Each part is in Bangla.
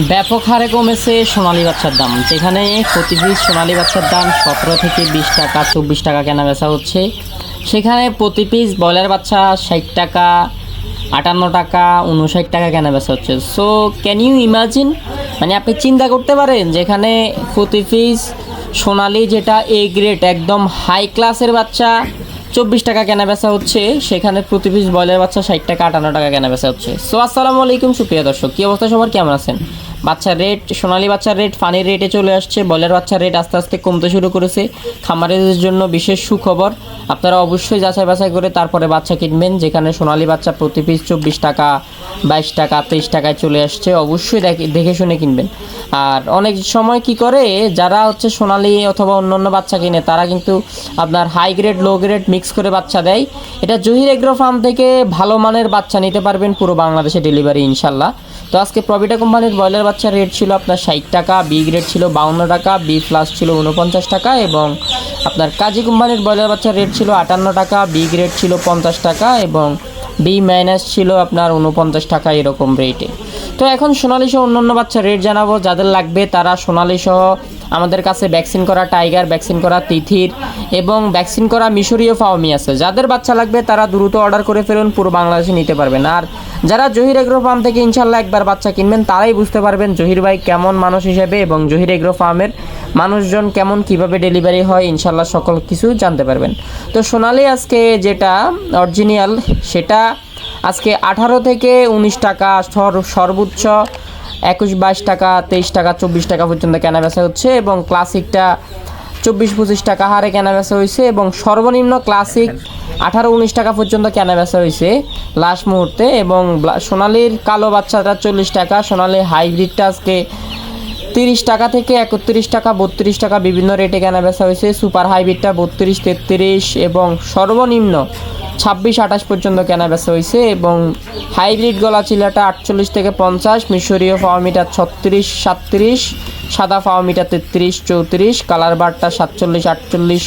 ব্যাপক হারে কমেছে সোনালী বাচ্চার দাম। যেখানে প্রতি পিস সোনালী বাচ্চার দাম সতেরো থেকে বিশ টাকা, চব্বিশ টাকা কেনা বেচা হচ্ছে। সেখানে প্রতি পিস ব্রয়লার বাচ্চা ষাট টাকা, আটান্ন টাকা উনষাট টাকা কেনা বেচা হচ্ছে। সো ক্যান ইউ ইমাজিন মানে আপনি চিন্তা করতে পারেন, যেখানে প্রতি পিস সোনালি যেটা এ গ্রেড একদম হাই ক্লাসের বাচ্চা চব্বিশ টাকা কেনা বেচা হচ্ছে, সেখানে প্রতি পিস ব্রয়লার বাচ্চা ষাট টাকা, আটান্ন টাকা কেনা বেচা হচ্ছে। সো আসসালামু আলাইকুম সুপ্রিয় দর্শক, কী অবস্থা সবার? কেমন আছেন? বাচ্চার রেট সোনালী বাচ্চার রেট ফানির রেটে চলে আসছে। ব্রয়লার বাচ্চার রেট আস্তে আস্তে কমতে শুরু করেছে। খামারের জন্য বিশেষ সুখবর, আপনারা অবশ্যই যাচাই বাছাই করে তারপরে বাচ্চা কিনবেন, যেখানে সোনালী বাচ্চা প্রতি পিস চব্বিশ টাকা, বাইশ টাকা, তেইশ টাকায় চলে আসছে। অবশ্যই দেখে শুনে কিনবেন। আর অনেক সময় কি করে, যারা হচ্ছে সোনালি অথবা অন্য অন্য বাচ্চা কিনে, তারা কিন্তু আপনার high grade low grade mix করে বাচ্চা দেয়। এটা জহির এগ্রো ফার্ম থেকে ভালো মানের বাচ্চা নিতে পারবেন পুরো বাংলাদেশে ডেলিভারি ইনশাল্লাহ। তো আজকে প্রভিটা কোম্পানির ব্রয়লার বাচ্চার রেট ছিল আপনার ষাট টাকা বি গ্রেড ছিল বাউন্ন টাকা বি প্লাস ছিল উনপঞ্চাশ টাকা এবং আপনার কাজী কোম্পানির ব্রয়লার বাচ্চার রেট ছিল আটান্ন টাকা বি গ্রেড ছিল পঞ্চাশ টাকা এবং বি মাইনাস ছিল আপনার উনপঞ্চাশ টাকা এরকম রেটে তো এখন সোনালি সহ অন্য বাচ্চার রেট জানাব, যাদের লাগবে তারা সোনালি সহ আমাদের কাছে ভ্যাকসিন করা টাইগার ভ্যাকসিন করা তিথির এবং ভ্যাকসিন করা মিশরীয় ফাওমি আছে। যাদের বাচ্চা লাগবে, তারা দ্রুত অর্ডার করে ফেলুন, পুরো বাংলাদেশে নিতে পারবেন। আর যারা জহির এগ্রো ফার্ম থেকে ইনশাল্লাহ একবার বাচ্চা কিনবেন, তারাই বুঝতে পারবেন জহির ভাই কেমন মানুষ হিসেবে এবং জহির এগ্রো ফার্মের মানুষজন কেমন কীভাবে ডেলিভারি হয়। ইনশাল্লাহ সকল কিছু জানতে পারবেন। তো সোনালি আজকে যেটা অরিজিনাল সেটা আজকে আঠারো থেকে উনিশ টাকা সর্বোচ্চ একুশ বাইশ টাকা, তেইশ টাকা, চব্বিশ টাকা পর্যন্ত কেনা বেচা হচ্ছে এবং ক্লাসিকটা চব্বিশ পঁচিশ টাকা হারে কেনা বেচা হয়েছে এবং সর্বনিম্ন ক্লাসিক আঠারো উনিশ টাকা পর্যন্ত কেনা বেচা হয়েছে লাস্ট মুহূর্তে এবং সোনালির কালো বাচ্চাটা চল্লিশ টাকা, সোনালি হাইব্রিডটা আজকে তিরিশ টাকা থেকে একত্রিশ টাকা, বত্রিশ টাকা বিভিন্ন রেটে কেনা বেচা হয়েছে। সুপার হাইব্রিডটা বত্রিশ, তেত্রিশ এবং সর্বনিম্ন ছাব্বিশ, আঠাশ পর্যন্ত কেনা বেচা হয়েছে এবং হাইব্রিড গলা চিলাটা আটচল্লিশ থেকে পঞ্চাশ, মিশরীয় ফাওয়ামিটার ছত্রিশ, সাতত্রিশ, সাদা ফাওয়ামিটার তেত্রিশ, চৌত্রিশ, কালার বারটা সাতচল্লিশ, আটচল্লিশ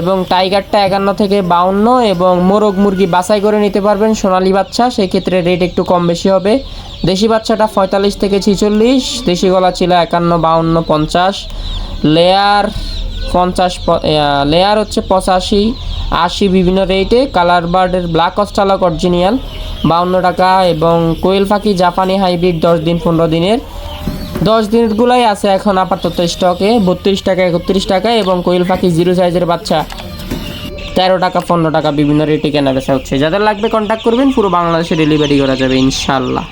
এবং টাইগারটা একান্ন থেকে বাউন্ন এবং মোরগ মুরগি বাছাই করে নিতে পারবেন সোনালী বাচ্চা সেই ক্ষেত্রে রেট একটু কম বেশি হবে। দেশি বাচ্চাটা পঁয়তাল্লিশ থেকে ছিচল্লিশ, দেশি গলা ছিল একান্ন, বাউন্ন, পঞ্চাশ, লেয়ার পঞ্চাশ লেয়ার হচ্ছে পঁচাশি আশি বিভিন্ন রেটে কালার বার্ডের ব্ল্যাক অস্টালক অরিজিনিয়াল বাউন্ন টাকা এবং কোয়েল পাখি জাপানি হাইব্রিড দশ দিন, পনেরো দিনের। দশ দিনগুলাই আছে এখন আপাতত স্টকে বত্রিশ টাকা, একত্রিশ টাকা এবং কোয়েল পাখি জিরো সাইজের বাচ্চা। তেরো টাকা, পনেরো টাকা বিভিন্ন রেটে কেনা বেচা হচ্ছে। যাদের লাগবে কন্ট্যাক্ট করবেন, পুরো বাংলাদেশে ডেলিভারি করা যাবে ইনশাল্লাহ